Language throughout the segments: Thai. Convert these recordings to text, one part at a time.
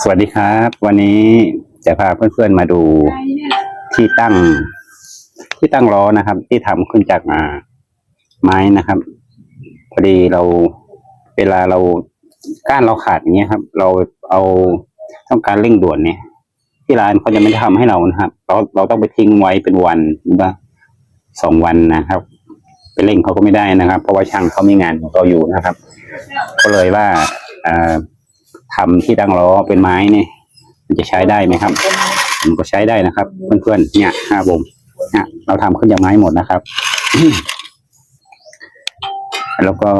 สวัสดีครับ วันนี้จะพาเพื่อนๆมาดูที่ตั้ง ที่ตั้งล้อนะครับ ที่ทำขึ้นจากาไม้นะครับ พอดีเราเวลาเราก้านเราขาดอย่างเงี้ยครับ เราเอาต้องการเร่งด่วนเนี่ย ที่ร้านเขาจะไม่ได้ทำให้เรานะครับ เราเราต้องไปทิ้งไว้เป็นวันหรือว่าสองวันนะครับไปเร่งเขาก็ไม่ได้นะครับ เพราะว่าช่างเขามีงานของเขาอยู่นะครับ ก็เลยว่าอ่อ ทำที่ตั้งล้อเป็นไม้เนี่ยมันจะใช้ได้ไหมครับ มันก็ใช้ได้นะครับ เพื่อนๆเนี่ยห้าวงเนี่ยเราทำขึ้นจากไม้หมดนะครับ แล้วก็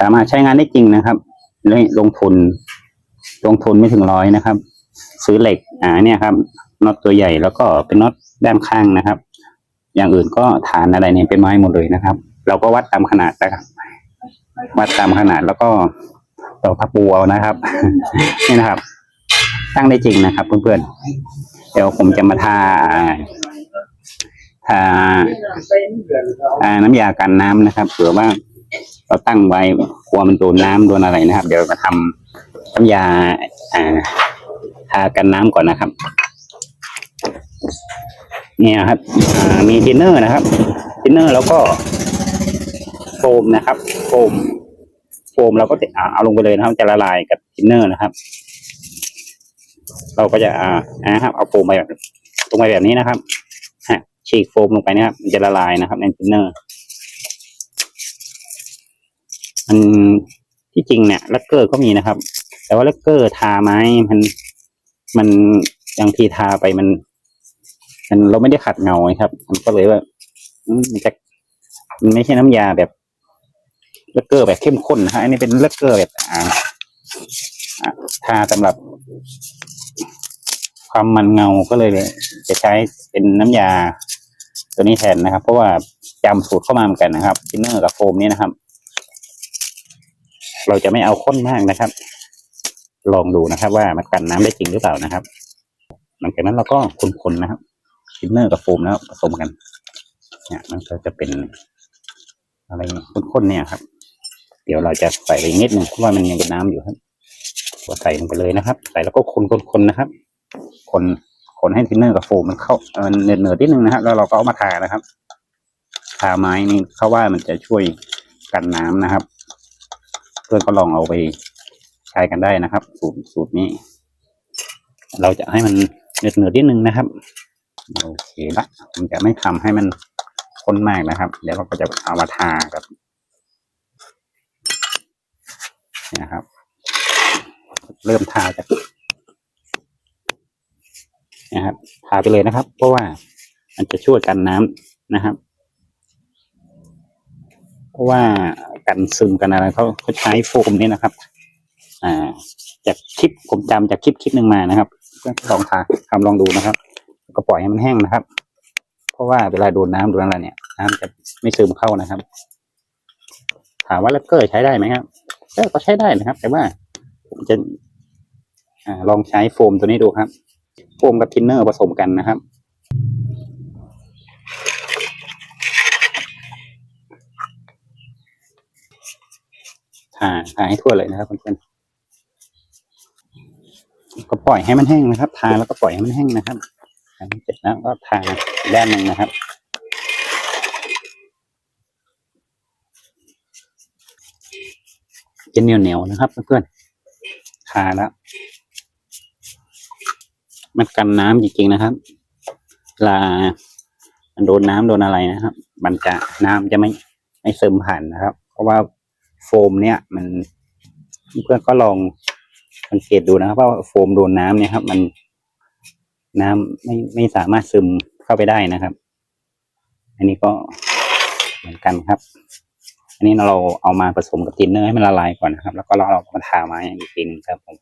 สามารถใช้งานได้จริงนะครับลงลงทุน ลงทุนไม่ถึงร้อยนะครับ ซื้อเหล็กอ่าเนี่ยครับน็อตตัวใหญ่แล้วก็เป็นน็อตด้านข้างนะครับ อย่างอื่นก็ฐานอะไรเนี่ยเป็นไม้หมดเลยนะครับ เราก็วัดตามขนาดนะครับ วัดตามขนาดแล้วก็ ต่อพับปูเอานะครับ นี่นะครับ ตั้งได้จริงนะครับ เพื่อนๆ เดี๋ยวผมจะมาทาทาอ่าน้ำยากันน้ำนะครับเผื่อว่าเราตั้งไว้กลัวมันโดนน้ำโดนอะไรนะครับ เดี๋ยวมาทำน้ำยาอ่าทากันน้ำก่อนนะครับ เนี่ยครับมีทินเนอร์นะครับทินเนอร์แล้วก็โฟมนะครับโฟม โฟมเราก็จะเอาลงไปเลยนะครับจะละลายกับทินเนอร์นะครับ เราก็จะอ่านะครับเอาโฟมไปแบบลงไปแบบนี้นะครับฮะฉีกโฟมลงไปนะครับมันจะละลายนะครับในทินเนอร์มันที่จริงเนี่ยลักเกอร์ก็มีนะครับ แต่ว่าลักเกอร์ทาไม้มันมันบางทีทาไปมัน มันเราไม่ได้ขัดเงาครับ มันก็เลยว่ามันจะมันไม่ใช่น้ำยาแบบ เลกเกอร์แบบเข้มข้นนะฮะอันนี้เป็นเลกเกอร์แบบอ่าทาสำหรับ ความมันเงาก็เลยจะใช้เป็นน้ำยาตัวนี้แทนนะครับ เพราะว่าจำสูตรเข้ามาเหมือนกันนะครับทินเนอร์กับโฟมนี้นะครับ เราจะไม่เอาข้นมากนะครับ ลองดูนะครับ ว่ามันกันน้ำได้จริงหรือเปล่านะครับ หลังจากนั้นเราก็คนๆนะครับทินเนอร์กับโฟมแล้วผสมกัน เนี่ย มันก็จะเป็นอะไรข้นๆเนี่ยครับ เดี๋ยวเราจะใส่ไปนิดหนึ่งเพราะว่ามันยังเป็นน้ำอยู่ครับก็ใส่ลงไปเลยนะครับ ใส่แล้วก็คนๆๆนะครับ คนคนให้ทินเนอร์กับโฟมมันเข้าเออเนือๆนิดนึงนะครับแล้วเราก็เอามาทานะครับทาไม้นี่เขาว่ามันจะช่วยกันน้ำนะครับ เพื่อนก็ลองเอาไปใช้กันได้นะครับ สูตรสูตรนี้ เราจะให้มันเนือๆนิดนึงนะครับโอเคละผมจะไม่ทำให้มันข้นมากนะครับ เดี๋ยวเราก็จะเอามาทากับ เนี่ยนะครับ เริ่มทาจากนะครับทาไปเลยนะครับ เพราะว่ามันจะช่วยกันน้ำนะครับ เพราะว่ากันซึมกันอะไรเขาเขาใช้โฟมนี่นะครับ อ่า จากคลิปผมจำจากคลิปคลิปหนึ่งมานะครับลองทาทำลองดูนะครับ ก็ปล่อยให้มันแห้งนะครับ เพราะว่าเวลาโดนน้ำโดนอะไรเนี่ย น้ำจะไม่ซึมเข้านะครับ ถามว่าเลกเกอร์ใช้ได้ไหมครับ ก็ใช้ได้นะครับ แต่ว่าผมจะอลองใช้โฟมตัวนี้ดูครับ โฟมกับทินเนอร์ผสมกันนะครับ ทาทาให้ทั่วเลยนะครับเพื่อนๆก็ปล่อยให้มันแห้งนะครับ ทาแล้วก็ปล่อยให้มันแห้งนะครับเสร็จแล้วก็ทาด้านหนึ่งนะครับ จะเหนียวเหนียวๆนะครับเพื่อนๆทาแล้วมันกันน้ำจริงๆนะครับเวลามันโดนน้ำโดนอะไรนะครับ มันจะน้ำจะไม่ไม่ซึมผ่านนะครับ เพราะว่าโฟมเนี่ย มันเพื่อนก็ลองสังเกตดูนะครับว่าโฟมโดนน้ำเนี่ยครับ มันน้ำไม่ไม่สามารถซึมเข้าไปได้นะครับ อันนี้ก็เหมือนกันครับ อันนี้เราเอามาผสมกับทินเนอร์ให้มันละลายก่อนนะครับ แล้วก็เราเอามาทาไม้อีกทีนึงครับผม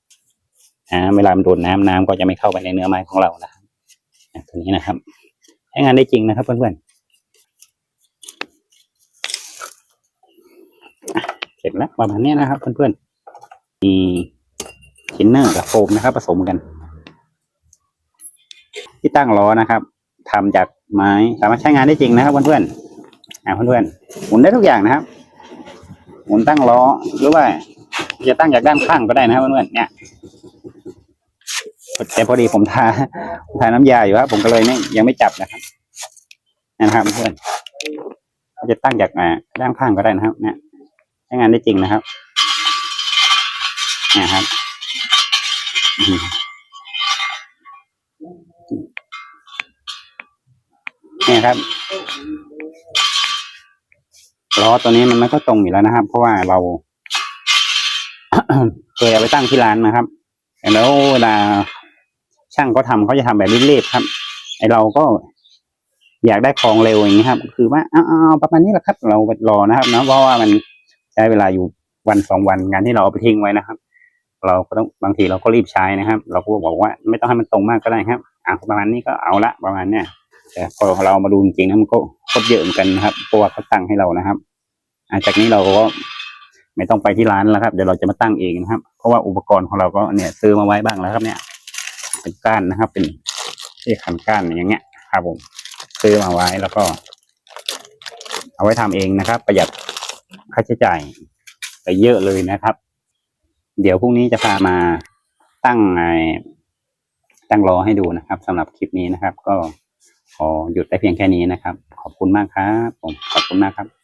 อ่าเวลามันโดนน้ำน้ำก็จะไม่เข้าไปในเนื้อไม้ของเรานะครับอะตัวนี้นะครับใช้งานได้จริงนะครับเพื่อนๆเสร็จแล้วประมาณนี้นะครับเพื่อนๆมีทินเนอร์กับโฟมนะครับ ผสมกัน ที่ตั้งล้อนะครับทำจากไม้สามารถใช้งานได้จริงนะครับเพื่อนๆอ่าเพื่อนๆหมุนได้ทุกอย่างนะครับ หมุนตั้งล้อหรือว่าจะตั้งจากด้านข้างก็ได้นะครับเพื่อนๆเนี่ยแต่พอดีผมทาทาน้ำยาอยู่ครับผมก็เลยไม่ยังไม่จับนะครับนะครับเพื่อนจะตั้งจากด้านข้างก็ได้นะครับ เนี่ยใช้งานได้จริงนะครับนี่ยครับเนี่ยครับ ล้อตัวนี้มันไม่ก็ตรงอยู่แล้วนะครับ เพราะว่าเรา เคยเอาไปตั้งที่ร้านนะครับ แล้วเวลาช่างเขาทำเขาจะทำแบบรีบๆครับ ไอเราก็อยากได้ของเร็วอย่างนี้ครับ คือว่าเอาเอาเอาประมาณนี้แหละครับ เรารอนะครับเนาะเพราะว่ามันใช้เวลาอยู่วันสองวันงานที่เราเอาไปทิ้งไว้นะครับ เราก็ต้องบางทีเราก็รีบใช้นะครับ เราก็บอกว่า ไม่ต้องให้มันตรงมากก็ได้ครับอะประมาณนี้ก็เอาละประมาณเนี้ยแต่พอเรามาดูจริงๆนะมันก็คตรเยอะเหมือนกันนะครับเพราะว่าเขาตั้งให้เรานะครับ จากนี้เราก็ไม่ต้องไปที่ร้านแล้วครับ เดี๋ยวเราจะมาตั้งเองนะครับ เพราะว่าอุปกรณ์ของเราก็เนี่ยซื้อมาไว้บ้างแล้วครับเนี่ย เป็นก้านนะครับ เป็นที่ขันก้านอย่างเงี้ยครับผมซื้อมาไว้แล้วก็ เอาไว้ทำเองนะครับ ประหยัดค่าใช้จ่ายไปเยอะเลยนะครับ เดี๋ยวพรุ่งนี้จะพามาตั้งไอตั้งรอให้ดูนะครับสำหรับคลิปนี้นะครับ ก็ขอหยุดได้เพียงแค่นี้นะครับ ขอบคุณมากครับ ผมขอบคุณมากครับ